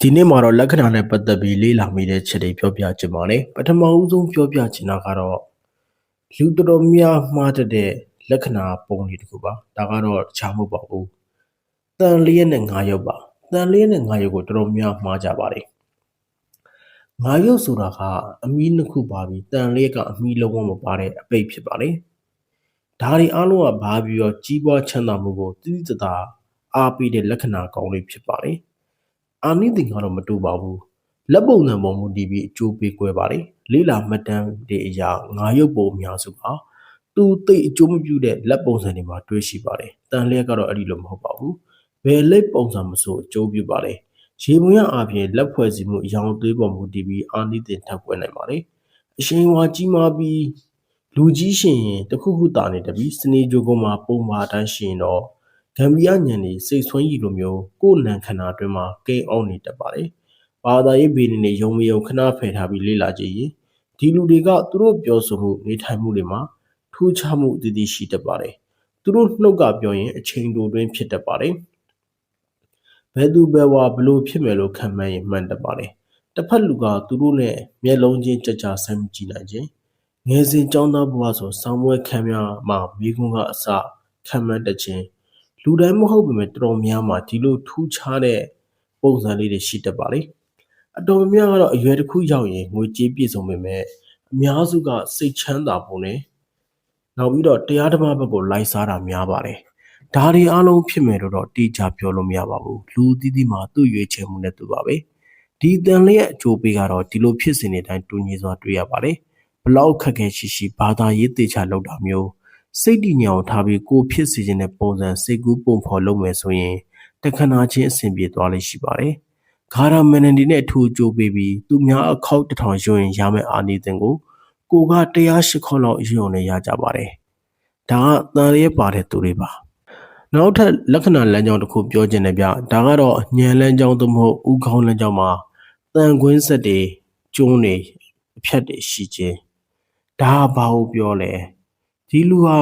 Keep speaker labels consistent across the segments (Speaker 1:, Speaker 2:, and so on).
Speaker 1: ဒီနေ့မှာတော့လက္ခဏာနဲ့ပတ်သက်ပြီးလေ့လာမိတဲ့ချက်တွေပြောပြချင်ပါတယ်ပထမဦးဆုံးပြောပြချင်တာကတော့လူတော်တော်များမှားတတ်တဲ့လက္ခဏာပုံတွေတခုပါဒါကတော့တခြားမဟုတ်ပါဘူးတန်လျက်နဲ့ငါးရုပ်ပါတန်လျက်နဲ့ငါးရုပ်ကိုတော်တော်များမှားကြပါတယ်ငါးရုပ်ဆိုတာကအမီးနှစ်ခုပါပြီးတန်လျက်ကအမီးလုံးဝမပါတဲ့အပိတ်ဖြစ်ပါတယ်ဒါတွေအားလုံးကဘာပြီးတော့ကြီးပွားချမ်းသာမှုကိုတိတိတသာအားပေးတဲ့လက္ခဏာကောင်းလေးဖြစ်ပါတယ် အာနိသင်ကတော့မတူပါဘူးလက်ပုံစံပေါ်မူတည်ပြီးအကျိုးပေးကွဲပါတယ်လေးလာမှတ်တမ်းတွေအရာငါရုပ်ပုံအများစုပါသူသိအကျိုးမပြုတဲ့လက်ပုံစံတွေမှာတွေ့ရှိပါတယ်တန်လျက်ကတော့အဲ့ဒီလိုမဟုတ်ပါဘူးဘယ်လက်ပုံစံမဆိုအကျိုးပြုပါတယ်ရေပုံရအပြင်လက်ဖွဲ့စီမှုအယောင်သွေးပေါ်မူတည်ပြီးအာနိသင်ထပ်ပွဲနိုင်ပါတယ်အရှင်ဝါကြီးမားပြီးလူကြီးရှင်ရင်တခုခုတာနေတပြီးစနေကြိုကုန်းမှာပုံမာတန်းရှင်တော့ ဂမ်ဘီယာညံနေစိတ်ဆွမ်းရည်လိုမျိုးကိုယ်နံခန္ဓာအတွင်းမှာကိန်းအောင်နေတတ်ပါတယ်။ဘာသာရေးဘေးနေနေယုံမယုံခဏဖယ်ထားပြီးလေ့လာကြည့်ရင်ဒီလူတွေကသူတို့ပြောဆိုမှုနေထိုင်မှုတွေမှာထူးခြားမှုအသီးသီးရှိတတ်ပါတယ်။သူတို့နှုတ်ကပြောရင်အချိန်တိုတွင်းဖြစ်တတ်ပါတယ်။ဘယ်သူဘယ်ဝါဘလို့ဖြစ်မယ်လို့ခံမှန်းရင်မှန်တတ်ပါတယ်။တစ်ဖက်လူကသူတို့နဲ့မျက်လုံးချင်းကြကြဆိုင်မကြည့်နိုင်ခြင်းငယ်စဉ်ကျောင်းသားဘဝဆိုဆောင်းပွဲခံများမှာမိကွန်းကအစခံမှန်းတတ်ခြင်း လူတိုင်းမဟုတ်ပေမဲ့တော်တော်များမှာဒီလိုထူးခြားတဲ့ပုံစံလေးတွေရှိတတ်ပါလေအတော်များများကတော့အရွယ်တစ်ခုရောက်ရင်ငွေကြေးပြည့်စုံပေမဲ့အများစုကစိတ်ချမ်းသာပုံနဲ့နောက်ပြီးတော့တရားဓမ္မဘက်ကိုလိုက်စားတာများပါတယ်ဒါတွေအားလုံးဖြစ်မယ်လို့တော့တိကျပြောလို့မရပါဘူးလူသီးသီးမှာသူ့ရွေးချယ်မှုနဲ့သူပါပဲဒီတန်လျက်အကျိုးပေးကတော့ဒီလိုဖြစ်စဉ်တွေတိုင်းတူညီစွာတွေ့ရပါတယ်ဘလောက်ခက်ခဲရှိရှိဘာသာရေးတေချာလောက်တာမျိုး စိတ်တည်ငြိမ်ထားပြီးကိုဖြစ်စီခြင်းတဲ့ပုံစံစိတ်ကူးပုံဖော်လုပ်မယ်ဆိုရင်တခဏချင်းအဆင်ပြေသွားလိမ့်ရှိပါတယ်။ဂါရာမန်နဒီနဲ့အထူးကြိုးပေးပြီးသူများအခောက်တထောင်ရွရင်ရမယ့်အာနိသင်ကိုကိုက108ခေါက်လောက်ရွုံနဲ့ရကြပါတယ်။ဒါကတန်ရဲပါတဲ့သူတွေပါ။နောက်ထပ်လက္ခဏာလမ်းကြောင်းတစ်ခုပြောခြင်းနဲ့ဗျဒါကတော့ညံလမ်းကြောင်းသို့မဟုတ်ဥခေါင်းလမ်းကြောင်းမှာတန်ခွင်းဆက်တွေကျုံးတွေအဖြတ်တွေရှိခြင်းဒါဘာကိုပြောလဲ ဒီလူဟာ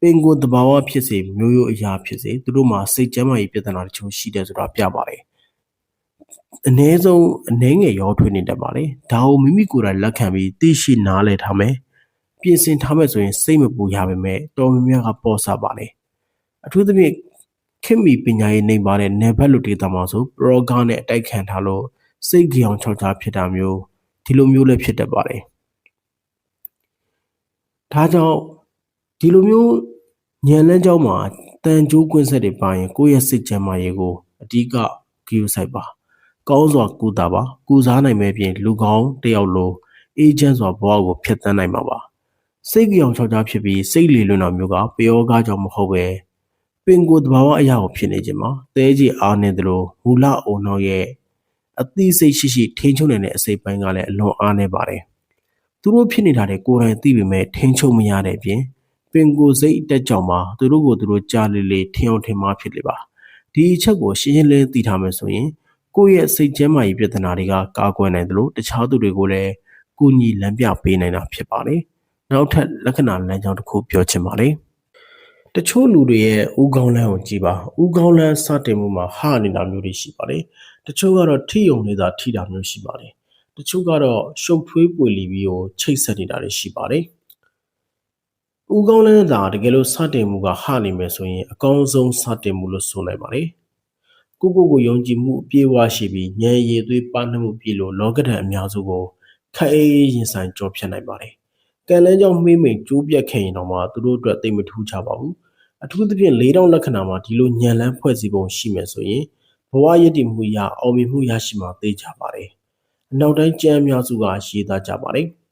Speaker 1: ပင်ကိုယ်တဘာဝဖြစ်စေမျိုးရိုးအရာဖြစ်စေသူတို့မှာစိတ်ကျန်းမာရေးပြဿနာတချို့ရှိတယ်ဆိုတာပြပါတယ်အ ਨੇ ဆုံးအနှဲငယ်ရောထွေးနေတတ်ပါတယ်ဒါကိုမိမိကိုယ်တိုင်လက်ခံပြီးသိရှိနားလည်ထားမယ်ပြင်ဆင်ထားမယ်ဆိုရင်စိတ်မပူရပါပဲတော်များများကပေါ်စားပါလေအထူးသဖြင့်ခင်မီပညာရေးနေပါတဲ့နယ်ဘက်လူဒေသမှာဆိုပရောဂါနဲ့အတိုက်ခံထားလို့စိတ်ကြောင်ချောက်ချားဖြစ်တာမျိုးဒီလိုမျိုးလည်းဖြစ်တတ်ပါတယ်ဒါကြောင့် ဒီလိုမျိုးညံလန်းကြောင်းမှာတန်ကြိုးကွင်းဆက်တွေပါရင်ကိုယ့်ရဲ့စိတ်ချမ်းသာရေးကိုအဓိကဂရုစိုက်ပါကောင်းစွာကုသပါကုစားနိုင်မဲ့ပြင်လူကောင်းတယောက်လိုအေဂျင့်စွာဘဝကိုဖျက်ဆီးနိုင်မှာပါစိတ်ကြောင်ချောက်ချားဖြစ်ပြီးစိတ်လေလွန်တာမျိုးကပျောကားကြောင့်မဟုတ်ပဲပင်ကိုယ်တဘာဝအရာကိုဖြစ်နေခြင်းမှာတဲကြီးအားနေသလိုမူလအုံနောက်ရဲ့အသိစိတ်ရှိရှိထိန်းချုပ်နိုင်တဲ့အစိတ်ပိုင်းကလည်းအလွန်အားနေပါတယ်သူတို့ဖြစ်နေတာတွေကိုယ်တိုင်သိပေမဲ့ထိန်းချုပ်မရတဲ့အပြင် ပင်ကိုယ်စိတ်တက်ကြောင်မှာသူတို့ကိုသူတို့ကြားလေလေထင်အောင်ထင်မှားဖြစ်လေပါဒီအချက်ကိုရှင်းရှင်းလင်းသိထားမယ်ဆိုရင်ကိုယ့်ရဲ့စိတ်ကျန်းမာရေးပြဿနာတွေကကာကွယ်နိုင်တယ်လို့တခြားသူတွေကိုလည်းကိုညီလမ်းပြပေးနိုင်တာဖြစ်ပါတယ်နောက်ထပ်လက္ခဏာလမ်းကြောင်းတစ်ခုပြောချင်ပါတယ်တချို့လူတွေရဲ့ဥကောင်းလန်းကိုကြည်ပါဥကောင်းလန်းစတင်မှုမှာဟာနေတာမျိုးတွေရှိပါတယ်တချို့ကတော့ထိယုံနေတာထိတာမျိုးရှိပါတယ်တချို့ကတော့ရှုပ်ထွေးပွေလီပြီးကိုချိတ်ဆက်နေတာတွေရှိပါတယ်။ ဦးကောင်းလန်းသာတကယ်လို့စတင်မှုကဟနေမယ်ဆိုရင်အကောင်းဆုံးစတင်မှုလို့ဆိုနိုင်ပါတယ်။ကိုကိုကိုယုံကြည်မှုအပြည့်အဝရှိပြီးဉာဏ်ရည်သွေးပါနှမှုပြည့်လို့လောကဓာတ်အများစုကိုခက်အေးရင်ဆိုင်ကြောဖြတ်နိုင်ပါတယ်။ကံလန်းကြောင့်မှေးမိန်ကျိုးပြတ်ခဲ့ရင်တော့မှသူတို့အတွက်သိမထူးကြပါဘူး။အထူးသဖြင့်၄တောင်လက္ခဏာမှာဒီလိုညံလန်းဖွဲ့စည်းပုံရှိမယ်ဆိုရင်ဘဝရည်တည်မှုရအောင်မြင်မှုရရှိမှာသိကြပါတယ်။အနောက်တိုင်းကျမ်းအများစုကရေးသားကြပါတယ်။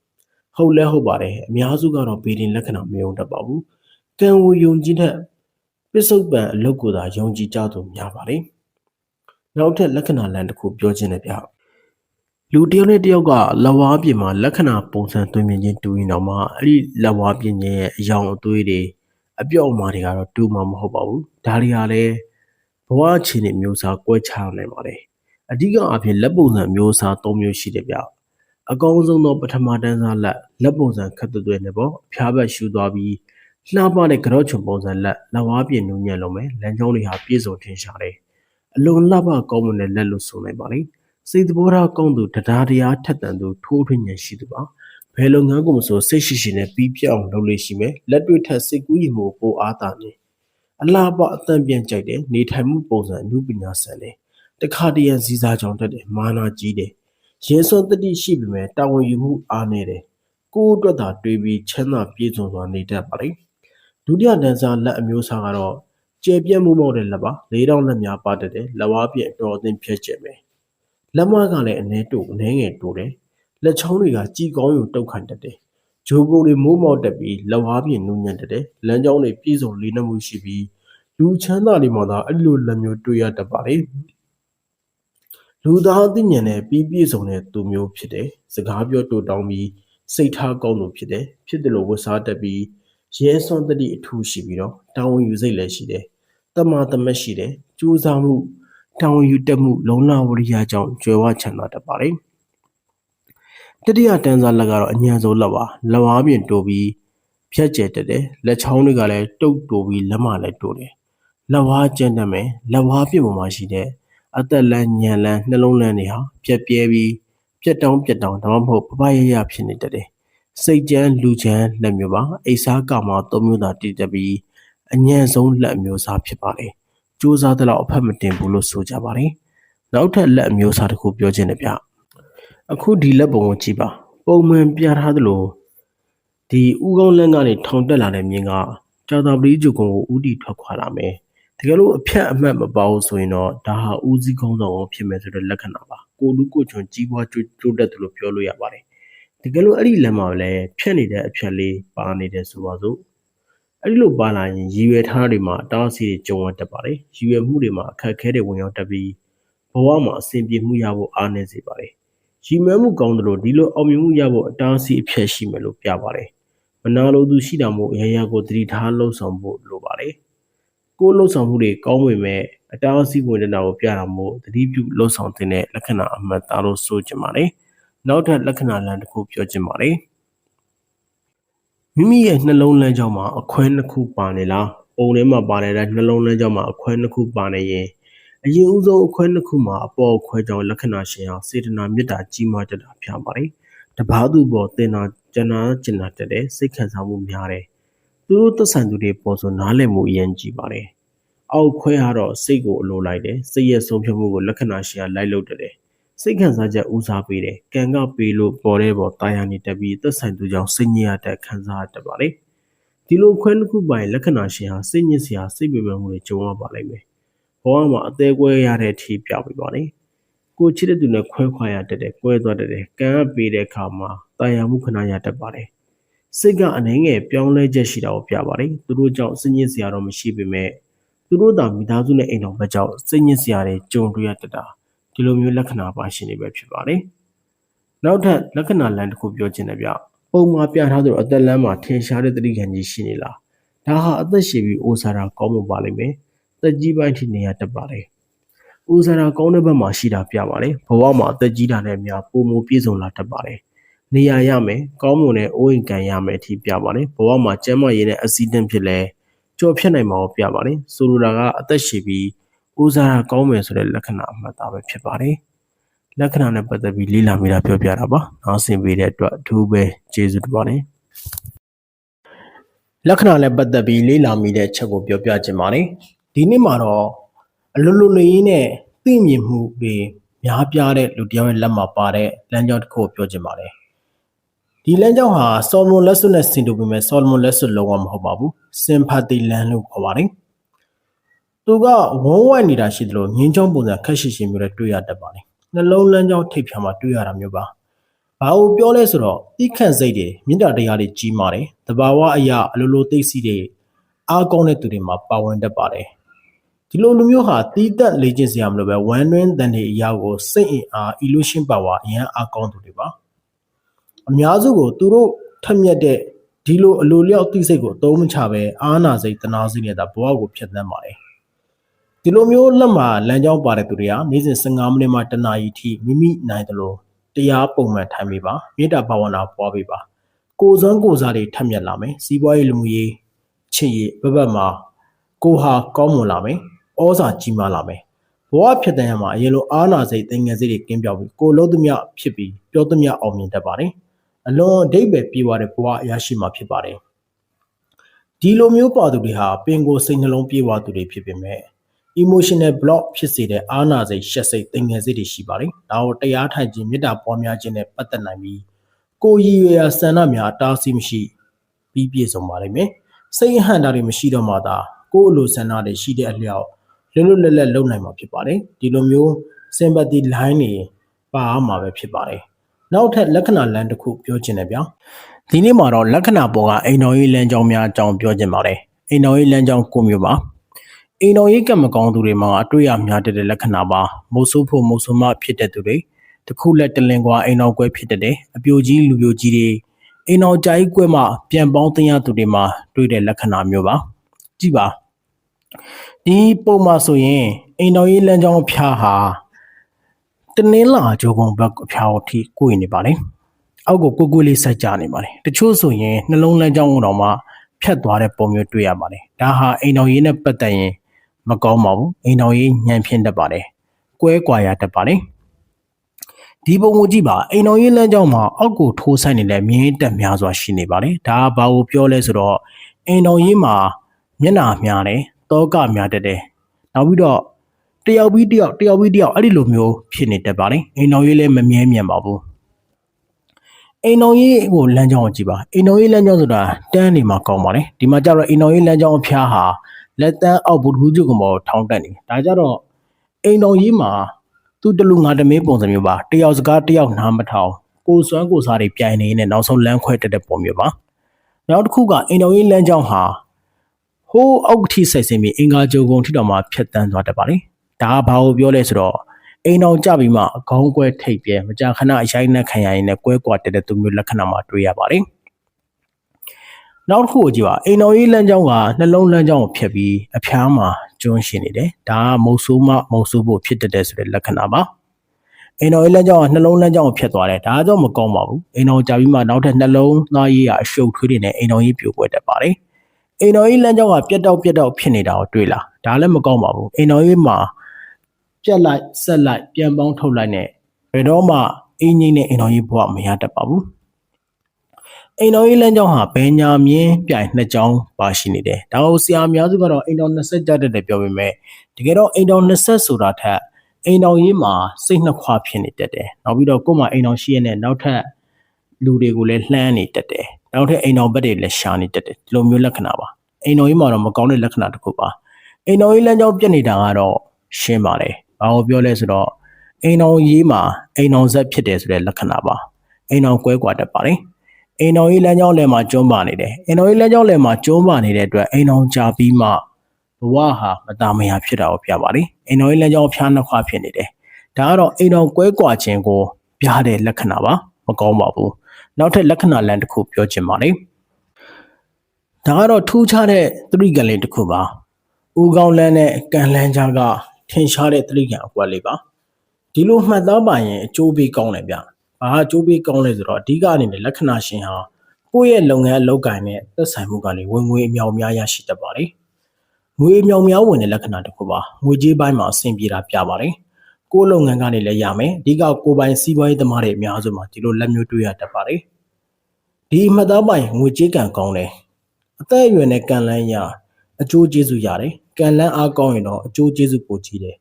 Speaker 1: ဟုတ်လဲဟုတ်ပါတယ်အများစုကတော့ဗေဒင်လက္ခဏာမယုံတတ်ပါဘူး။ကံဝယုံကြည်တဲ့ပစ္စုပန်အလုတ်ကိုသာယုံကြည်ကြသူများပါတယ်။နောက်ထပ်လက္ခဏာလမ်းတစ်ခုပြောခြင်းနဲ့ပြလူတယောက်နဲ့တယောက်ကလက်ဝါးပြင်မှာလက္ခဏာပုံစံသွင်းမြင်ချင်းတူရင်တော့မှအဲ့ဒီလက်ဝါးပြင်ရဲ့အယောင်အသွေးတွေအပြော့အမာတွေကတော့တူမှာမဟုတ်ပါဘူး။ဒါတွေကလည်းဘဝအခြေအနေမျိုးစားကွဲခြားနိုင်ပါတယ်။အဓိကအားဖြင့်လက်ပုံစံမျိုးအစား၃မျိုးရှိတယ်ဗျ အကောင်းဆုံးသောပထမတန်းစားလက်လက်ပုံစံခက်သွဲ့နဲ့ပေါ့အဖျားဘက်ရှူသွားပြီးလှပတဲ့ကြော့ချုံပုံစံလက်လက်ဝါးပြင်နူးညံ့လုံးမယ်လမ်းကြောင်းတွေဟာပြည့်စုံထင်ရှားတယ်အလွန်လှပကောင်းမွန်တဲ့လက်လို့ဆိုနိုင်ပါလေစိတ်သဘောထားကောင်းသူတရားတရားထက်သန်သူထိုးထွင်းဉာဏ်ရှိသူပါဘယ်လုပ်ငန်းကိုမဆိုစိတ်ရှိရှိနဲ့ပြီးပြောင်းလုပ်လို့ရှိမယ်လက်တွေ့ထက်စိတ်ကူးရည်မှုပိုအားတာနေအလားပအသံပြန်ကြိုက်တယ်နေထိုင်မှုပုံစံအမှုပညာဆန်တယ်တခါတရံစီစားကြောင်တက်တယ်မာနာကြီးတယ် ရင်စွမ်းတတိရှိပေမဲ့တာဝန်ယူမှုအားနေတယ်ကိုယ်အတွက်သာတွေးပြီးချမ်းသာပြည့်စုံစွာနေတတ်ပါလေဒုတိယတန်းစားလက်အမျိုးအစားကတော့ကျေပြတ်မှုမောက်တဲ့လက်ပါလေးတောင်လက်များပါတတ်တယ်လက်ဝါးပြည့်အတော်အသင့်ဖြတ်ကျက်မယ်လက်မကလည်းအနေတူအနေငယ်တူတယ်လက်ချောင်းတွေကကြည်ကောင်းယူတုတ်ခန့်တတ်တယ်ဂျိုးကိုတွေမိုးမောက်တက်ပြီးလက်ဝါးပြည့်နူးညံ့တတ်တယ်လမ်းကြောင်းတွေပြည့်စုံလေးနှမှုရှိပြီးလူချမ်းသာတွေမှာသာအဲ့လိုလက်မျိုးတွေ့ရတတ်ပါလေ လူသားသိဉာဏ်နဲ့ပြီးပြည့်စုံတဲ့သူမျိုးဖြစ်တယ်စကားပြောတိုတောင်းပြီးစိတ်ထားကောင်းသူဖြစ်တယ်ဖြစ်တယ်လို့ဝတ်စားတတ်ပြီးရဲစွမ်းတတိအထူးရှိပြီးတော့တာဝန်ယူစိတ်လည်းရှိတယ်တမာတမတ်ရှိတယ်ကြိုးစားမှုတာဝန်ယူတတ်မှုလုံလဝရိယကြောင့်ကြွယ်ဝချမ်းသာတတ်ပါလေတတိယတန်းစားလက်ကတော့အញ្ញံဆုံးလက်ပါလက်ဝါးပြင်တိုးပြီးဖြတ်ကျက်တက်တယ်လက်ချောင်းတွေကလည်းတုတ်တိုးပြီးလက်မလည်းတိုးတယ်လက်ဝါးကျန်းတတ်မယ်လက်ဝါးပြင်ပေါ်မှာရှိတဲ့ အသက်လန်းညံလန်းနှလုံးလန်းတွေဟာပြက်ပြဲပြီးပြက်တောင်းပြက်တောင်းဒါမှမဟုတ်ပပရရဖြစ်နေတတ်တယ်စိတ်ကြမ်းလူချမ်းလက်မျိုးပါအိစားကာမသုံးမျိုးသာတည်တတ်ပြီးအញ្ញံဆုံးလက်မျိုးစားဖြစ်ပါတယ်စူးစမ်းတဲ့လောက်အဖက်မတင်ဘူးလို့ဆိုကြပါတယ်နောက်ထပ်လက်အမျိုးအစားတစ်ခုပြောချင်တယ်ဗျအခုဒီလက်ပုံကိုကြည့်ပါပုံမှန်ပြထားသလိုဒီဥကောင်းလန်းကနေထောင်တက်လာတဲ့မြင်းကကြာတာပတိကျုံကိုဥတီထွက်ခွာလာမယ် တကယ်လို့အဖြတ်အမှတ်မပေါဘူးဆိုရင်တော့ဒါဟာဦးစီးကောင်းဆောင်ဖြစ်မယ်ဆိုတဲ့လက္ခဏာပါကိုလူကိုချွန်ကြီးပွားကျိုးတက်တယ်လို့ပြောလို့ရပါတယ်တကယ်လို့အဲ့ဒီလမ်းမှာလည်းဖြတ်နေတဲ့အဖြတ်လေးပါနေတယ်ဆိုပါစို့အဲ့ဒီလိုပါလာရင်ရည်ရွယ်ထားတွေမှာတားဆီးတွေကြုံရတတ်ပါတယ်ရည်ရွယ်မှုတွေမှာအခက်အခဲတွေဝင်ရောက်တတ်ပြီးဘဝမှာအဆင်ပြေမှုရဖို့အားနည်းစေပါတယ်ရည်မှန်းမှုကောင်းတယ်လို့ဒီလိုအောင်မြင်မှုရဖို့အတားအဆီးအဖြတ်ရှိမယ်လို့ပြပါတယ်မနာလိုသူရှိတာမို့အရာရာကိုသတိထားလှုပ်ဆောင်ဖို့လိုပါတယ် ကိုယ်လှုပ်ဆောင်မှုတွေကောင်းပေမဲ့အတားအဆီးဝင်တဲ့နာကိုပြတာမို့သတိပြုလှုပ်ဆောင်တဲ့လက္ခဏာအမှတ်သားလို့ဆိုကြပါတယ်နောက်ထပ်လက္ခဏာလမ်းတစ်ခုပြောချင်ပါတယ်မိမိရဲ့နှလုံးလမ်းကြောင်းမှာအခွဲနှစ်ခုပါနေလားပုံထဲမှာပါနေတဲ့နှလုံးလမ်းကြောင်းမှာအခွဲနှစ်ခုပါနေရင်အရင်ဦးဆုံးအခွဲနှစ်ခုမှာအပေါ်အခွဲကြောင်းလက္ခဏာရှင်အောင်စေတနာမေတ္တာကြီးမားတတ်တာဖြစ်ပါတယ်တဘာသူပေါ်တင်နာကျနာကျင်နာတတ်တဲ့စိတ်ခံစားမှုများတယ် သူတို့သက်ဆိုင်သူတွေပေါ်ဆိုနားလည်မှုအရင်ကြည့်ပါတယ်အောက်ခွဲကတော့စိတ်ကိုအလိုလိုက်တယ်စိတ်ရဲ့ဆုံးဖြတ်မှုကိုလက္ခဏာရှင်ကလိုက်လုပ်တယ်စိတ်ခံစားချက်ဦးစားပေးတယ်ကံကပေးလို့ပေါ်တဲ့ပေါ်တာယာနေတတ်ပြီးသက်ဆိုင်သူကြောင့်စိတ်ညစ်ရတဲ့ခံစားတတ်ပါလေဒီလိုခွဲတစ်ခုပိုင်လက္ခဏာရှင်ဟာစိတ်ညစ်စရာစိတ်ပင်ပန်းမှုတွေကြုံရပါလိမ့်မယ်ဘဝမှာအသေးကွဲရတဲ့အထိပြောက်ပြီပါလေကိုချစ်တဲ့သူနဲ့ခွဲခွာရတတ်တယ်ကွဲသွားတတ်တယ်ကံကပေးတဲ့အခါမှာတာယာမှုခဏရတတ်ပါတယ် စိတ်ကအနှဲငယ်ပြောင်းလဲချက်ရှိတာကိုပြပါတယ်သူတို့ကြောင့်စိတ်ညစ်စရာတော့မရှိပေမဲ့သူတို့သာမိသားစုနဲ့အိမ်တော်ဘက်ကြောင့်စိတ်ညစ်စရာတွေကြုံတွေ့ရတတ်တာဒီလိုမျိုးလက္ခဏာပါရှင်နေပဲဖြစ်ပါတယ်။နောက်ထပ်လက္ခဏာလမ်းတစ်ခုပြောချင်တယ်ဗျ။ပုံမှာပြထားသလိုအသက်လမ်းမှာထင်ရှားတဲ့တတိခံကြီးရှိနေလား။ဒါဟာအသက်ရှည်ပြီးအိုဆာတာကောင်းမပါလိမ့်မယ်။သက်ကြီးပိုင်းထိနေရတတ်ပါတယ်။အိုဆာတာကောင်းတဲ့ဘက်မှာရှိတာပြပါတယ်။ဘဝမှာအသက်ကြီးတာနဲ့အများပုံမပြည့်စုံလာတတ်ပါတယ်။ နေရာရမယ်ကောင်းမွန်တဲ့အိုးအိမ်ကန်ရမယ်အထိပြပါတယ်။ဘဝမှာကျန်းမာရေးနဲ့အဆီဒင့်ဖြစ်လဲကြော်ဖြတ်နိုင်မှာကိုပြပါတယ်။ဆိုလိုတာကအသက်ရှည်ပြီးဦးစားတာကောင်းမယ်ဆိုတဲ့လက္ခဏာအမှတ်သားပဲဖြစ်ပါတယ်။လက္ခဏာနဲ့ပတ်သက်ပြီးလေ့လာမိတာပြောပြတာပါ။နောက်ဆင်ပေးတဲ့အတွက်အထူးပဲကျေးဇူးတင်ပါတယ်။လက္ခဏာနဲ့ပတ်သက်ပြီးလေ့လာမိတဲ့ချက်ကိုပြောပြခြင်းပါတယ်။ဒီနေ့မှာတော့အလိုလိုနေရင်းနဲ့သိမြင်မှုတွေများပြားတဲ့လူတစ်ယောက်ရဲ့လက်မှာပါတဲ့လမ်းကြောင်းတစ်ခုကိုပြောခြင်းပါတယ်။ ဒီလမ်းကြောင်းဟာဆော်လမွန်လက်စွပ်နဲ့ဆင်တူပေမဲ့ဆော်လမွန်လက်စွပ်လုံးဝမဟုတ်ပါဘူး။စင်ဖာတီလန်လို့ခေါ်ပါတယ်။သူကဝန်းဝိုက်နေတာရှိသလိုငင်းချောင်းပုံစံခက်ရှိရှိမျိုးလည်းတွေ့ရတတ်ပါတယ်နှလုံးလမ်းကြောင်းထိပ်ဖြာမှာတွေ့ရတာမျိုးပါဘာလို့ပြောလဲဆိုတော့တိခန့်စိတ်တွေမြင့်တာတရားတွေကြီးမာတယ်တဘာဝအရာအလိုလိုသိသိတွေအားကောင်းတဲ့သူတွေမှာပါဝင်တတ်ပါတယ်ဒီလိုလူမျိုးဟာတီးတက်လေ့ကျင့်စရာမလိုပဲဝမ်းတွင်းတန်တွေအရာကိုစိတ်အင်အား illusion power အရင်အားကောင်းသူတွေပါ အများစုကိုသူတို့ထက်မြက်တဲ့ဒီလိုအလိုလျောက်သိစိတ်ကိုအသုံးမချပဲအာနာစိတ်တနာစိတ်နဲ့ဒါဘဝကိုဖျက်ဆီးပါတယ်ဒီလိုမျိုးလက်မှာလမ်းကြောင်းပါတဲ့သူတွေကနေ့စဉ်15မိနစ်မှတနာရီထိမိမိနိုင်တယ်လို့တရားပုံမှန်ထိုင်ပေးပါမေတ္တာဘာဝနာပွားပေးပါကိုစွမ်းကိုစားတွေထပ်မြက်လာမယ်စီးပွားရေးလူမှုရေးချစ်ရေးဘဘမှာကိုဟာကောင်းမွန်လာမယ်ဩဇာကြီးမားလာမယ်ဘဘဝဖြစ်တဲ့မှာအရင်လိုအာနာစိတ်တင်ငယ်စိတ်တွေကင်းပြောက်ပြီးကိုလုံးသမျှဖြစ်ပြီးပြောသမျှအောင်မြင်တတ်ပါတယ် အလွန်အဓိပ္ပာယ်ပြေဝတဲ့ဘဝအရရှိမှာဖြစ်ပါတယ်ဒီလိုမျိုးပါသူတွေဟာပင်ကိုယ်စိတ်နှလုံးပြေဝသူတွေဖြစ်ပေမဲ့ emotional block ဖြစ်စေတဲ့အာနာစိတ်ရှက်စိတ်တင်ငယ်စိတ်တွေရှိပါတယ်ဒါကိုတရားထိုင်ခြင်းမေတ္တာပွားများခြင်းနဲ့ပတ်သက်နိုင်ပြီးကိုယ်ရည်ရွယ်ရာဆန္ဒများအတားဆီးမရှိပြီးပြည့်စုံပါလိမ့်မယ်စိတ်အဟံတာတွေမရှိတော့မှသာကိုယ့်အလိုဆန္ဒတွေရှိတဲ့အလျောက်လွတ်လွတ်လပ်လပ်လုပ်နိုင်မှာဖြစ်ပါတယ်ဒီလိုမျိုး sympathy line တွေပါအောင်မှာပဲဖြစ်ပါတယ် နောက်ထပ်လက္ခဏာလမ်းတစ်ခုပြောချင်တယ်ဗျာဒီနေ့မှာတော့လက္ခဏာပေါ်ကအိမ်တော်ရေးလမ်းကြောင်းများအကြောင်းပြောချင်ပါတယ်အိမ်တော်ရေးလမ်းကြောင်းကိုမျိုးပါအိမ်တော်ရေးကမ္မကောင်းသူတွေမှာအတွေ့အများတဲ့လက္ခဏာပါမုတ်ဆိုးဖို့မုတ်ဆိုးမဖြစ်တဲ့သူတွေတခုလက်တလင်ကွာအိမ်တော်ကွဲဖြစ်တဲ့အပြိုကြီးလူပြိုကြီးတွေအိမ်တော်ကြိုက်ကွဲမှပြန်ပေါင်းတင်ရသူတွေမှာတွေ့တဲ့လက္ခဏာမျိုးပါကြည့်ပါဒီပုံမှာဆိုရင်အိမ်တော်ရေးလမ်းကြောင်းအဖျားဟာ တနင်္လာဂျိုကုံဘက်အဖျားကိုထိကိုယ်နေပါလေအောက်ကိုကိုကိုလေးဆက်ကြနေပါလေတချို့ဆိုရင်နှလုံးလမ်းကြောင်းတော့မှဖြတ်သွားတဲ့ပုံမျိုးတွေ့ရပါတယ်ဒါဟာအိမ်တော်ရေးနဲ့ပတ်သက်ရင်မကောင်းပါဘူးအိမ်တော်ရေးညံဖြင်းတတ်ပါတယ်ကွဲကွာရတတ်ပါတယ်ဒီပုံကိုကြည့်ပါအိမ်တော်ရေးလမ်းကြောင်းမှာအောက်ကိုထိုးဆိုင်နေတဲ့မြင်းတက်များစွာရှိနေပါတယ်ဒါကဘာကိုပြောလဲဆိုတော့အိမ်တော်ရေးမှာမျက်နှာများတယ်တောကများတတ်တယ်နောက်ပြီးတော့ တယောက်ပြီးတယောက်တယောက်ပြီးတယောက်အဲ့ဒီလိုမျိုးဖြစ်နေတတ်ပါတယ်အိမ်တော်ရေးလည်းမမြဲမြံပါဘူးအိမ်တော်ရေးကိုလမ်းကြောင်းကိုကြည့်ပါအိမ်တော်ရေးလမ်းကြောင်းဆိုတာတန်းနေမှာကောင်းပါတယ်ဒီမှာကျတော့အိမ်တော်ရေးလမ်းကြောင်းအဖျားဟာလက်တန်းအောက်ဘူထူးကျုပ်ကမောထောင်းတက်နေဒါကြတော့အိမ်တော်ရေးမှာသူတလူငါတမင်းပုံစံမျိုးပါတယောက်စကားတယောက်နားမထောင်ကိုစွမ်းကိုစားတွေပြိုင်နေနေနောက်ဆုံးလမ်းခွဲတက်တဲ့ပုံမျိုးပါနောက်တစ်ခုကအိမ်တော်ရေးလမ်းကြောင်းဟာဟိုးအောက်ထိဆိုင်စင်ပြီးအင်္ဂါကြုံကုန်ထိတော်မှာဖြတ်တန်းသွားတတ်ပါလေ ဒါကဘာကိုပြောလဲဆိုတော့အိမ်တော်ကြပြီးမှခေါင်းကွဲထိပ်ပြဲမကြာခဏအရိုက်နဲ့ခံရရင်လည်းကွဲကွာတက်တဲ့သူမျိုးလက္ခဏာမှာတွေ့ရပါတယ်နောက်တစ်ခုကိုကြည့်ပါအိမ်တော်ရေးလမ်းကြောင်းကနှလုံးလမ်းကြောင်းကိုဖြတ်ပြီးအဖျားမှာကျွန်းရှင်နေတယ်ဒါကမုတ်ဆိုးမမုတ်ဆိုးဖို့ဖြစ်တတ်တဲ့ဆိုတဲ့လက္ခဏာပါအိမ်တော်ရေးလမ်းကြောင်းကနှလုံးလမ်းကြောင်းကိုဖြတ်သွားတယ်ဒါကြောင့်မကောင်းပါဘူးအိမ်တော်ကြာပြီးမှနောက်ထပ်နှလုံးသားရေးကအရှုပ်ထွေးတွေနဲ့အိမ်တော်ရေးပြိုကွဲတတ်ပါတယ်အိမ်တော်ရေးလမ်းကြောင်းကပြတ်တောက်ပြတ်တောက်ဖြစ်နေတာကိုတွေ့လာဒါလည်းမကောင်းပါဘူးအိမ်တော်ရေးမှာ ပြက်လိုက်ဆက်လိုက်ပြန်ပေါင်းထုတ်လိုက်နဲ့ဘယ်တော့မှအင်းကြီးနဲ့အိမ်တော်ရေးဘဝမရတတ်ပါဘူးအိမ်တော်ရေးလမ်းကြောင်းဟာဘယ်ညာမြင်းပြိုင်နှစ်ကြောင်းပါရှိနေတယ်ဒါကိုဆရာအများစုကတော့အိမ်တော်20ကြတတ်တယ်ပြောပေမဲ့တကယ်တော့အိမ်တော်20ဆိုတာထက်အိမ်တော်ရေးမှာစိတ်နှစ်ခွဖြစ်နေတတ်တယ်နောက်ပြီးတော့ကို့မှာအိမ်တော်ရှိရတဲ့နောက်ထပ်လူတွေကိုလည်းလှမ်းနေတတ်တယ်နောက်ထပ်အိမ်တော်ဘက်တွေလည်းရှာနေတတ်တယ်ဒီလိုမျိုးလက္ခဏာပါအိမ်တော်ရေးမှာတော့မကောင်းတဲ့လက္ခဏာတစ်ခုပါအိမ်တော်ရေးလမ်းကြောင်းပြတ်နေတာကတော့ရှင်းပါတယ် ဘာကိုပြောလဲဆိုတော့အိမ်တော်ရေးမှာအိမ်တော်ဆက်ဖြစ်တယ်ဆိုတဲ့လက္ခဏာပါအိမ်တော်ကွဲကွာတတ်ပါတယ်အိမ်တော်ရေးလမ်းကြောင်းလယ်မှာကျွန်းပါနေတယ်အိမ်တော်ရေးလမ်းကြောင်းလယ်မှာကျွန်းပါနေတဲ့အတွက်အိမ်တော်ကြာပြီးမှဘဝဟာမတာမယာဖြစ်တာကိုပြပါတယ်အိမ်တော်ရေးလမ်းကြောင်းဖျားနှစ်ခွဖြစ်နေတယ်ဒါကတော့အိမ်တော်ကွဲကွာခြင်းကိုပြတဲ့လက္ခဏာပါမကောင်းပါဘူးနောက်ထပ်လက္ခဏာလမ်းတစ်ခုပြောချင်ပါတယ်ဒါကတော့ထူးခြားတဲ့သတိကံလေးတစ်ခုပါဦးကောင်းလန်းနဲ့ကံလန်းကြားက ထင်ရှားတဲ့သတိကံအကွက်လေးပါဒီလိုမှတ်သားပါရင်အကျိုးပေးကောင်းတယ်ဗျဘာအကျိုးပေးကောင်းလဲဆိုတော့အဓိကအနေနဲ့လက္ခဏာရှင်ဟာကိုယ့်ရဲ့လုပ်ငန်းအလုပ်ကိုင်နဲ့သက်ဆိုင်မှုကလည်းဝင်ငွေအမြောက်အများရရှိတတ်ပါတယ်ငွေအမြောက်များဝင်တဲ့လက္ခဏာတစ်ခုပါငွေကြေးပိုင်းမှာအဆင်ပြေတာပြပါတယ်ကိုယ်လုပ်ငန်းကနေလည်းရမယ်အဓိကကိုယ်ပိုင်စီးပွားရေးသမားတွေအများစုမှာဒီလိုလက်မျိုးတွေ့ရတတ်ပါတယ်ဒီမှတ်သားပိုင်ငွေကြေးကံကောင်းတယ်အသက်အရွယ်နဲ့ကံလန်းရအကျိုးကျေးဇူးရတယ် ကံလန်းအားကောင်းရင်တော့အကျိုးကျေးဇူးပိုကြီးတယ်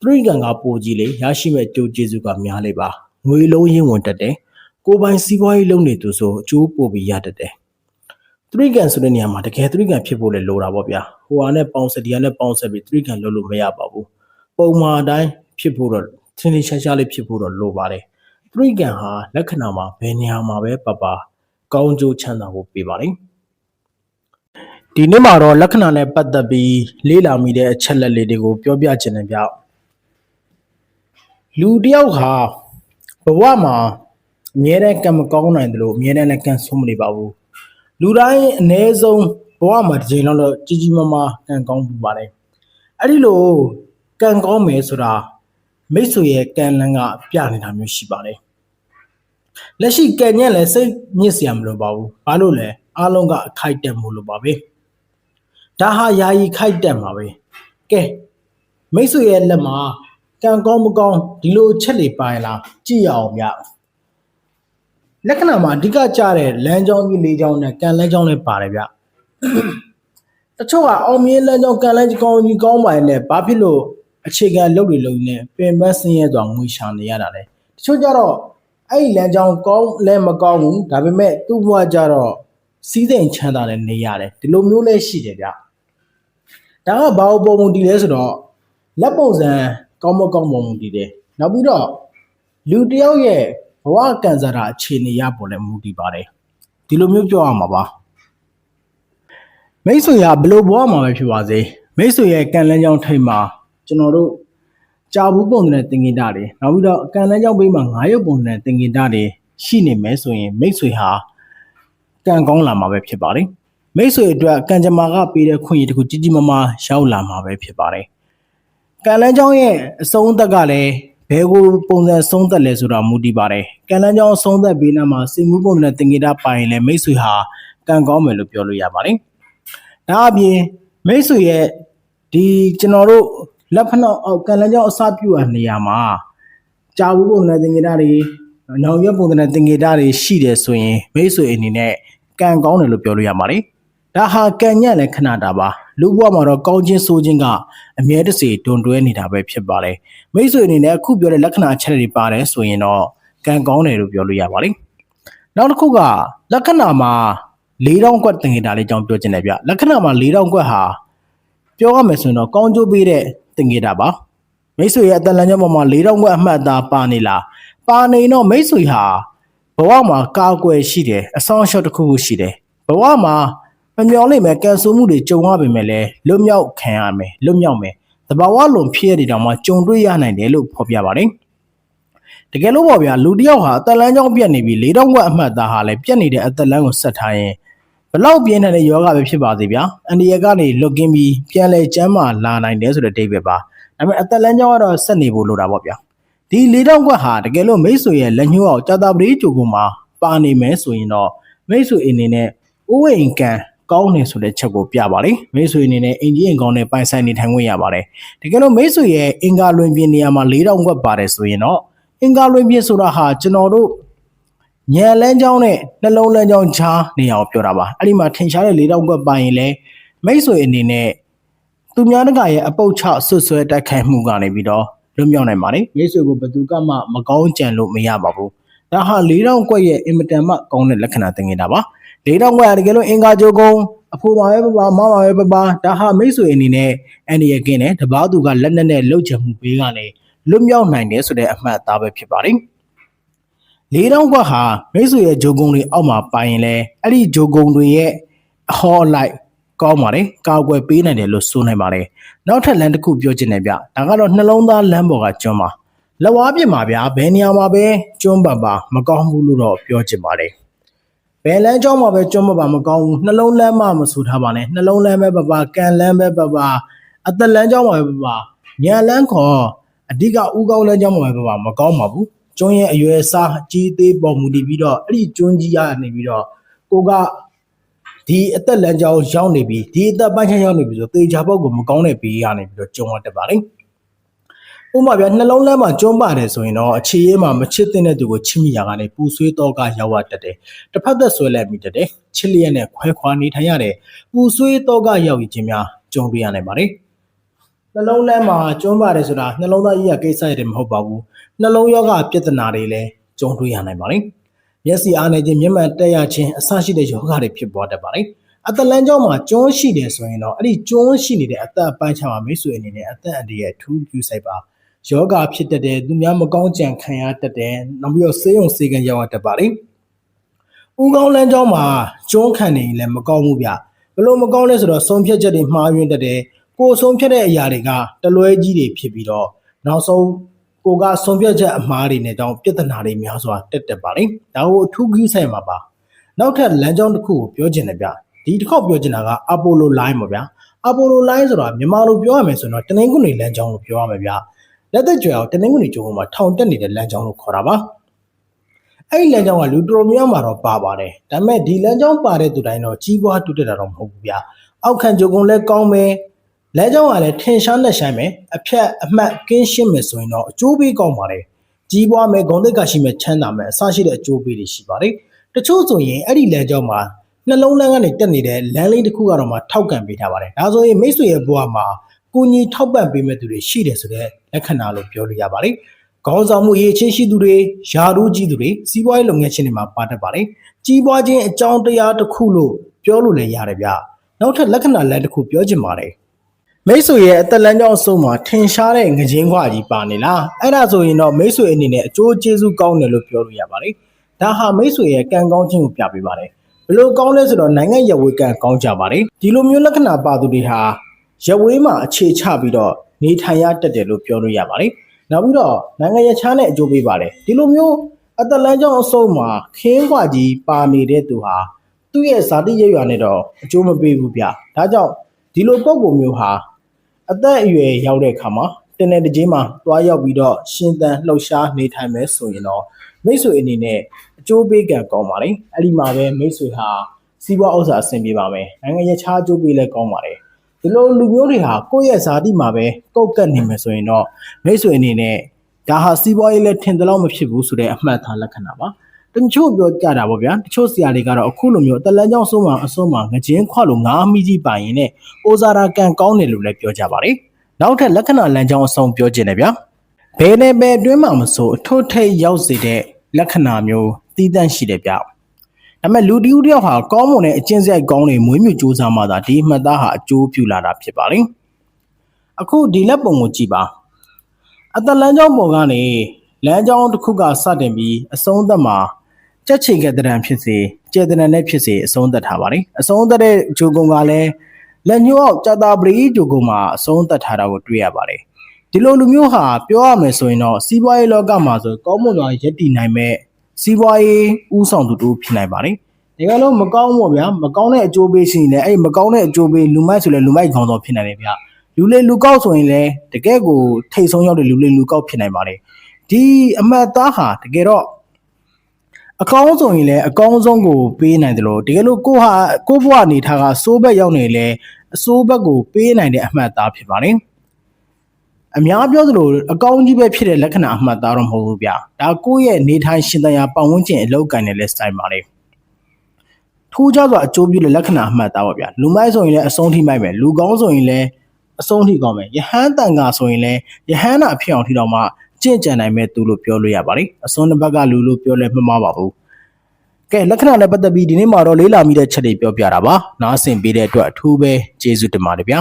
Speaker 1: တရိကံကပိုကြီးလေရရှိမဲ့အကျိုးကျေးဇူးကများလေပါငွေလုံးရင်းဝင်တတ်တယ်ကိုယ်ပိုင်စီးပွားရေးလုပ်နေသူဆိုအကျိုးပိုပြီးရတတ်တယ်တရိကံဆိုတဲ့နေရာမှာတကယ်တရိကံဖြစ်ဖို့လည်းလိုတာပေါ့ဗျာဟိုဟာနဲ့ပေါင်းစက်ဒီဟာနဲ့ပေါင်းစက်ပြီးတရိကံလုပ်လို့မရပါဘူးပုံမှန်အတိုင်းဖြစ်ဖို့တော့သင်္နေရှားရှားလေးဖြစ်ဖို့တော့လိုပါတယ်တရိကံဟာလက္ခဏာမှာဘယ်နေရာမှာပဲပပကောင်းကျိုးချမ်းသာဖို့ပေးပါတယ် ဒီနေ့မှာတော့လက္ခဏာနဲ့ပတ်သက်ပြီးလေ့လာမိတဲ့အချက်လက်လေးတွေကိုပြောပြချင်တယ်ဗျလူတယောက်ဟာဘဝမှာအမြဲတမ်းကံမကောင်းနိုင်တယ်လို့အမြဲတမ်းလည်းကံဆိုးမနေပါဘူးလူတိုင်းအ ਨੇ ဆုံးဘဝမှာတစ်ချိန်လောက်တော့ကြီးကြီးမားမားကံကောင်းပူပါတယ်အဲ့ဒီလိုကံကောင်းမယ်ဆိုတာမိတ်ဆွေရဲ့ကံလန်းကပြနေတာမျိုးရှိပါတယ်လက်ရှိကံညက်လည်းစိတ်ညစ်စရာမလိုပါဘူးဘာလို့လဲအားလုံးကအခိုက်တက်မို့လို့ပါပဲ ဒါဟာယာယီခိုက်တက်မှာပဲကဲမိတ်ဆွေရဲ့လက်မှာ
Speaker 2: ကံကောင်းမကောင်းဒီလိုအချက်တွေပါရင်လားကြည့်ရအောင်ဗျလက္ခဏာမှာအဓိကကျတဲ့လမ်းကြောင်းကြီးလေးကြောင်းနဲ့ကံလမ်းကြောင်းလည်းပါတယ်ဗျတချို့ကအောင်မြင်လမ်းကြောင်းကံလမ်းကြောင်းကြီးကောင်းပါရင်လည်းဘာဖြစ်လို့အခြေခံလုပ်တွေလုပ်နေပင်ပန်းဆင်းရဲစွာငွေရှာနေရတာလဲတချို့ကြတော့အဲ့ဒီလမ်းကြောင်းကောင်းလည်းမကောင်းဘူးဒါပေမဲ့သူ့ဘဝကြတော့စီးစိမ်ချမ်းသာလည်းနေရတယ်ဒီလိုမျိုးလည်းရှိတယ်ဗျ ဒါကဘာလို့ပုံမူတည်လဲဆိုတော့လက်ပုံစံကောင်းမကောင်းပုံမူတည်တယ်နောက်ပြီးတော့လူတစ်ယောက်ရဲ့ဘဝကံစားတာအခြေအနေရပေါ်လည်းမူတည်ပါတယ်ဒီလိုမျိုးပြောရမှာပါမိတ်ဆွေကဘယ်လိုဘဝမှာပဲဖြစ်ပါစေမိတ်ဆွေရဲ့ကံလန်းကြောင်းထိပ်မှာကျွန်တော်တို့ကြာဘူးပုံတဲ့တင်ငင်တာတွေနောက်ပြီးတော့ကံလန်းကြောင်းဘေးမှာငါးရုပ်ပုံတဲ့တင်ငင်တာတွေရှိနေမယ်ဆိုရင်မိတ်ဆွေဟာကံကောင်းလာမှာပဲဖြစ်ပါတယ် မိတ်ဆွေအတွက်ကံကြမ္မာကပေးတဲ့ခွင့်ရတစ်ခုကြီးကြီးမားမားရောက်လာမှာပဲဖြစ်ပါတယ်ကံလန်းကြောင်းရဲ့အဆုံးသက်ကလည်းဘယ်ကိုပုံစံဆုံးသက်လဲဆိုတာမူတည်ပါတယ်ကံလန်းကြောင်းဆုံးသက်ပြီးနောက်မှာစိတ်မှုပုံတဲ့တင်ငင်တာပိုင်လည်းမိတ်ဆွေဟာကံကောင်းမယ်လို့ပြောလို့ရပါတယ်ဒါအပြင်မိတ်ဆွေရဲ့ဒီကျွန်တော်တို့လက်ဖက်နှောက်အောက်ကံလန်းကြောင်းအစပြုရနေရာမှာကြာဘူးပုံတဲ့တင်ငင်တာတွေနောင်ရွက်ပုံတဲ့တင်ငင်တာတွေရှိတယ်ဆိုရင်မိတ်ဆွေအနေနဲ့ကံကောင်းတယ်လို့ပြောလို့ရပါတယ် ဒါဟာကံညံ့တဲ့ခဏတာပါလူဘဝမှာတော့ကောင်းခြင်းဆိုးခြင်းကအမြဲတစေတွန်တွဲနေတာပဲဖြစ်ပါလေမိတ်ဆွေအနေနဲ့အခုပြောတဲ့လက္ခဏာအချက်တွေပါတယ်ဆိုရင်တော့ကံကောင်းတယ်လို့ပြောလို့ရပါလိမ့်နောက်တစ်ခုကလက္ခဏာမှာ၄တောင်ကွက်တင်နေတာလေးကြောင်းပြောချင်တယ်ဗျလက္ခဏာမှာ၄တောင်ကွက်ဟာပြောရမယ်ဆိုရင်တော့ကောင်းကျိုးပေးတဲ့တင်နေတာပါမိတ်ဆွေရဲ့အတန်လမ်းကြောင်းပေါ်မှာ၄တောင်ကွက်အမှတ်အသားပါနေလားပါနေတော့မိတ်ဆွေဟာဘဝမှာကာကွယ်ရှိတယ်အဆောင်ရှော့တစ်ခုခုရှိတယ်ဘဝမှာ မမျော်လင့်မဲ့ကန်ဆယ်မှုတွေကြုံရပေမဲ့လည်းလွတ်မြောက်ခံရမယ်လွတ်မြောက်မယ်တဘာဝလွန်ဖြစ်ရတဲ့တောင်မှကြုံတွေ့ရနိုင်တယ်လို့ဖော်ပြပါတယ်တကယ်လို့ပေါ့ဗျာလူတစ်ယောက်ဟာအသက်လမ်းကြောင်းပြတ်နေပြီ၄တောင်ကွက်အမှတ်သားဟာလည်းပြတ်နေတဲ့အသက်လမ်းကိုဆက်ထားရင်ဘလောက်ပြင်းထန်တဲ့ယောဂပဲဖြစ်ပါစေဗျာအန်ဒီရကနေလွတ်ကင်းပြီးပြန်လဲကျမ်းမာလာနိုင်တယ်ဆိုတဲ့အိဗယ်ပါဒါပေမဲ့အသက်လမ်းကြောင်းကတော့ဆက်နေဖို့လိုတာပေါ့ဗျာဒီ၄တောင်ကွက်ဟာတကယ်လို့မိတ်ဆွေရဲ့လက်ညှိုးအောင်ကြာတာပရိကြိုကုမှာပါနေမယ်ဆိုရင်တော့မိတ်ဆွေအနေနဲ့ဥဝိန်ကံ ကောင်းတယ်ဆိုတဲ့ချက်ကိုပြပါလေမိတ်ဆွေအနေနဲ့အင်ဂျီအင်ကောင်းနဲ့ပိုင်ဆိုင်နေထိုင်ခွင့်ရပါတယ်တကယ်လို့မိတ်ဆွေရဲ့အင်္ဂါလွင်ပြင်နေရာမှာ၄တောင်ကွက်ပါတယ်ဆိုရင်တော့အင်္ဂါလွင်ပြင်ဆိုတာဟာကျွန်တော်တို့ညံလန်းချောင်းနဲ့နှလုံးလန်းချောင်းချားနေအောင်ပြောတာပါအဲ့ဒီမှာထင်ရှားတဲ့၄တောင်ကွက်ပိုင်ရင်လည်းမိတ်ဆွေအနေနဲ့သူများတကာရဲ့အပုတ်ချဆွဆွဲတိုက်ခိုက်မှုကနေပြီးတော့လွတ်မြောက်နိုင်ပါတယ်မိတ်ဆွေကိုဘယ်သူကမှမကောင်းကြံလို့မရပါဘူးဒါဟာ၄တောင်ကွက်ရဲ့အင်မတန်မှကောင်းတဲ့လက္ခဏာတင်နေတာပါ ၄တောင်ကွက်ရတကယ်လို့အင်္ဂါကြိုကုံအဖိုးပါပဲပပါမပါပဲပပါဒါဟာမိတ်ဆွေအနေနဲ့အန်ဒီရကင်းနဲ့တပားသူကလက်နက်နဲ့လှုပ်ချမှုပေးကနေလွတ်မြောက်နိုင်တယ်ဆိုတဲ့အမှတ်အသားပဲဖြစ်ပါတယ်လေးတောင်ကွက်ဟာမိတ်ဆွေရဲ့ဂျိုကုံတွေအောက်မှာပါရင်လဲအဲ့ဒီဂျိုကုံတွေရဲ့အဟောလိုက်ကောင်းပါတယ်ကာကွယ်ပေးနိုင်တယ်လို့ဆိုနိုင်ပါတယ်နောက်ထပ်လမ်းတစ်ခုပြောချင်တယ်ဗျဒါကတော့နှလုံးသားလမ်းပေါ်ကကျွန်းပါလက်ဝါးပြစ်မှာဗျာဘယ်နေရာမှာပဲကျွန်းပါပါမကောင်းဘူးလို့တော့ပြောချင်ပါတယ် ဘယ်လမ်းကြောင်းမှာပဲကျွန်းပါပါမကောင်းဘူးနှလုံးလမ်းမှမဆိုထားပါနဲ့နှလုံးလမ်းပဲပါပါကံလမ်းပဲပါပါအသက်လမ်းကြောင်းမှာပဲပါပါညာလမ်းခေါ်အဓိကဥကောင်းလမ်းကြောင်းမှာပဲပါပါမကောင်းပါဘူးကျွန်းရဲ့အရွယ်စားအကြီးသေးပေါ်မူတည်ပြီးတော့အဲ့ဒီကျွန်းကြီးရနေပြီးတော့ကိုကဒီအသက်လမ်းကြောင်းရောက်နေပြီဒီအသက်ပိုင်းခြားရောက်နေပြီဆိုတေချာပေါက်ကိုမကောင်းတဲ့ဘေးရနေပြီးတော့ကျွန်းရတက်ပါလိမ့် ဥပမာပြနှလုံးလမ်းမှာကျွန်းပါတယ်ဆိုရင်တော့အခြေရေးမှာမချစ်တဲ့သူကိုချစ်မိရာကနေပူဆွေးတော့ကရောက်ရတတ်တယ်တစ်ဖက်သက်ဆွဲလိုက်မိတတ်တယ်ချစ်လျက်နဲ့ခွဲခွာနေထိုင်ရတဲ့ပူဆွေးတော့ကရောက်ရခြင်းများကြုံတွေ့ရနိုင်ပါတယ်နှလုံးလမ်းမှာကျွန်းပါတယ်ဆိုတာနှလုံးသားကြီးကကိစ္စရတယ်မဟုတ်ပါဘူးနှလုံးယောဂပြဿနာတွေလည်းကြုံတွေ့ရနိုင်ပါတယ်မျက်စိအားနေခြင်းမျက်မှန်တက်ရခြင်းအဆရှိတဲ့ယောဂတွေဖြစ်ပေါ်တတ်ပါတယ်အသက်လမ်းကြောင်းမှာကျွန်းရှိတယ်ဆိုရင်တော့အဲ့ဒီကျွန်းရှိနေတဲ့အသက်အပိုင်းခြားမှာမိတ်ဆွေအနေနဲ့အသက်အန္တရာယ်ထူးပြုဆိုင်ပါ ယောဂဖြစ်တတ်တယ်သူများမကောင်းကြံခံရတတ်တယ်နောက်ပြီးတော့ဆေးရုံဆေးကန်ရောက်ရတတ်ပါတယ်ဥကောင်းလမ်းကြောင်းမှာကျွန်းခံနေရင်လည်းမကောင်းဘူးဗျဘလို့မကောင်းလဲဆိုတော့ဆုံးဖြတ်ချက်တွေမှားယွင်းတတ်တယ်ကိုယ်ဆုံးဖြတ်တဲ့အရာတွေကတလွဲကြီးတွေဖြစ်ပြီးတော့နောက်ဆုံးကိုကဆုံးဖြတ်ချက်အမှားတွေနဲ့တောင်ပြဿနာတွေများစွာတက်တက်ပါလိမ့်ဒါကိုအထူးကြီးဆိုင်မှာပါနောက်ထပ်လမ်းကြောင်းတစ်ခုကိုပြောချင်တယ်ဗျဒီတစ်ခေါက်ပြောချင်တာကအပိုလိုလိုင်းပါဗျာအပိုလိုလိုင်းဆိုတာမြန်မာလိုပြောရမယ်ဆိုတော့တနင်္ဂနွေလမ်းကြောင်းလို့ပြောရမယ်ဗျာ လက်သက်ကြွယ်အောင်တနင်္ဂနွေကျုံမှာထောင်တက်နေတဲ့လမ်းကြောင်းလို့ခေါ်တာပါအဲ့ဒီလမ်းကြောင်းကလူတော်များမှာတော့ပါပါတယ်ဒါပေမဲ့ဒီလမ်းကြောင်းပါတဲ့သူတိုင်းတော့ကြီးပွားတိုးတက်တာတော့မဟုတ်ဘူးဗျာအောက်ခံကြုံကုန်လဲကောင်းမယ်လမ်းကြောင်းကလည်းထင်ရှားနှက်ဆိုင်မယ်အဖြတ်အမှတ်ကင်းရှင်းမယ်ဆိုရင်တော့အကျိုးပေးကောင်းပါတယ်ကြီးပွားမယ်ဂုဏ်သိက္ခာရှိမယ်ချမ်းသာမယ်အစရှိတဲ့အကျိုးပေးတွေရှိပါတယ်တချို့ဆိုရင်အဲ့ဒီလမ်းကြောင်းမှာနှလုံးလမ်းကနေတက်နေတဲ့လမ်းလေးတစ်ခုကတော့မှထောက်ကန်ပေးထားပါတယ်ဒါဆိုရင်မိတ်ဆွေရဲ့ဘဝမှာ ကိုကြီးထောက်ပံ့ပေးမဲ့သူတွေရှိတယ်ဆိုတဲ့လက္ခဏာလို့ပြောလို့ရပါတယ်ခေါင်းဆောင်မှုရေးချင်းရှိသူတွေယာတို့ကြီးသူတွေစီးပွားရေးလုပ်ငန်းရှင်တွေမှာပါတတ်ပါတယ်ကြီးပွားခြင်းအကြောင်းတရားတစ်ခုလို့ပြောလို့လည်းရတယ်ဗျနောက်ထပ်လက္ခဏာလမ်းတစ်ခုပြောချင်ပါတယ်မိတ်ဆွေရဲ့အသက်လမ်းကြောင်းအဆုံးမှာထင်ရှားတဲ့ငကြင်းခွာကြီးပါနေလားအဲ့ဒါဆိုရင်တော့မိတ်ဆွေအနေနဲ့အကျိုးကျေးဇူးကောင်းတယ်လို့ပြောလို့ရပါတယ်ဒါဟာမိတ်ဆွေရဲ့ကံကောင်းခြင်းကိုပြပေးပါတယ်ဘယ်လိုကောင်းလဲဆိုတော့နိုင်ငံရဝေးကံကောင်းကြပါတယ်ဒီလိုမျိုးလက္ခဏာပါသူတွေဟာ ရဝေးမှာအခြေချပြီးတော့နေထိုင်ရတတ်တယ်လို့ပြောလို့ရပါတယ်နောက်ပြီးတော့နိုင်ငံရခြားနဲ့အကျိုးပေးပါတယ်ဒီလိုမျိုးအသက်လမ်းကြောင်းအဆုံးမှာခင်းခွာကြီးပါနေတဲ့သူဟာသူ့ရဲ့ဇာတိရရွာနဲ့တော့အကျိုးမပေးဘူးဗျဒါကြောင့်ဒီလိုပုံပုံမျိုးဟာအသက်အရွယ်ရောက်တဲ့အခါမှာတင်းတဲ့တစ်ချင်းမှာတွားရောက်ပြီးတော့ရှင်သန်လှုပ်ရှားနေထိုင်မယ်ဆိုရင်တော့မိတ်ဆွေအနေနဲ့အကျိုးပေးကံကောင်းပါလေအဲ့ဒီမှာပဲမိတ်ဆွေဟာစီးပွားဥစ္စာအဆင်ပြေပါမယ်နိုင်ငံရခြားအကျိုးပေးလည်းကောင်းပါလေ ဒီလိုလူမျိုးတွေဟာကိုယ့်ရဲ့ဇာတိမှာပဲကောက်ကတ်နေမယ်ဆိုရင်တော့မိတ်ဆွေအနေနဲ့ဒါဟာစီးပွားရေးလည်းထင်သလောက်မဖြစ်ဘူးဆိုတဲ့အမှတ်သားလက္ခဏာပါတချို့ပြောကြတာပေါ့ဗျာတချို့ဆရာတွေကတော့အခုလိုမျိုးအတလန်းကြောင်းဆုံးမှာအဆုံးမှာငကြင်းခွလို့ငားမိကြီးပိုင်ရင်နဲ့အိုဇာရာကန်ကောင်းတယ်လို့လည်းပြောကြပါတယ်နောက်ထပ်လက္ခဏာလမ်းကြောင်းအဆုံးပြောခြင်းတယ်ဗျာဘယ်နဲ့ဘယ်အတွင်းမှာမဆိုအထွတ်ထိပ်ရောက်စေတဲ့လက္ခဏာမျိုးတည်တံ့ရှိတယ်ဗျာ ဒါပေမဲ့လူတယောက်တယောက်ဟာကောင်းမွန်တဲ့အကျင့်စရိုက်ကောင်းတွေမွေးမြူစူးစမ်းမှသာဒီမှတ်သားဟာအကျိုးပြုလာတာဖြစ်ပါလိမ့်အခုဒီလက်ပုံကိုကြည့်ပါအတလန်းကြောင်းပေါ်ကနေလမ်းကြောင်းတစ်ခုကစတင်ပြီးအဆုံးသက်မှာကြက်ချေကတဲ့တံဖြစ်စေကျေတံနဲ့ဖြစ်စေအဆုံးသက်ထားပါလေအဆုံးသက်တဲ့ဂျိုကုံကလည်းလက်ညှိုးအောက်ကြာတာပရိဂျိုကုံမှာအဆုံးသက်ထားတာကိုတွေ့ရပါတယ်ဒီလိုလူမျိုးဟာပြောရမယ်ဆိုရင်တော့စီးပွားရေးလောကမှာဆိုကောင်းမွန်စွာယက်တည်နိုင်မဲ့ စီးပွားရေးဥဆောင်သူတို့ဖြစ်နိုင်ပါတယ်ဒီကလုံးမကောင်းဘူးဗျာမကောင်းတဲ့အကျိုးပေးရှင်လည်းအဲ့မကောင်းတဲ့အကျိုးပေးလူမိုက်ဆိုလည်းလူမိုက်ခေါင်းဆောင်ဖြစ်နိုင်တယ်ဗျာလူလေလူကောက်ဆိုရင်လည်းတကယ်ကိုထိတ်ဆုံးရောက်တဲ့လူလေလူကောက်ဖြစ်နိုင်ပါတယ်ဒီအမတ်သားဟာတကယ်တော့အကောင်းဆုံးရင်လည်းအကောင်းဆုံးကိုပေးနိုင်တယ်လို့တကယ်လို့ကိုဟာကိုဘဝအနေထားကစိုးဘက်ရောက်နေလေအစိုးဘက်ကိုပေးနိုင်တဲ့အမှတ်သားဖြစ်ပါတယ် အများပြောသလိုအကောင်းကြီးပဲဖြစ်တဲ့လက္ခဏာအမှတ်သားတော့မဟုတ်ဘူးဗျဒါကိုယ့်ရဲ့နေထိုင်ရှင်သန်ရာပတ်ဝန်းကျင်အလောက်ကန်နဲ့လဲစိုက်ပါလေထိုးကြစွာအကျိုးပြုတဲ့လက္ခဏာအမှတ်သားပါဗျလူမိုက်ဆိုရင်လည်းအဆုံးထိမိုက်မယ်လူကောင်းဆိုရင်လည်းအဆုံးထိကောင်းမယ်ယဟန်တန်ကဆိုရင်လည်းယဟန်နာဖြစ်အောင်ထိတော့မှကြင့်ကြံနိုင်မဲ့သူလို့ပြောလို့ရပါတယ်အစွန်းတစ်ဘက်ကလူလို့ပြောလဲမမှားပါဘူးကဲလက္ခဏာနဲ့ပတ်သက်ပြီးဒီနေ့မှာတော့လေးလာမိတဲ့ချက်တွေပြောပြတာပါနားဆင်ပေးတဲ့အတွက်အထူးပဲကျေးဇူးတင်ပါတယ်ဗျာ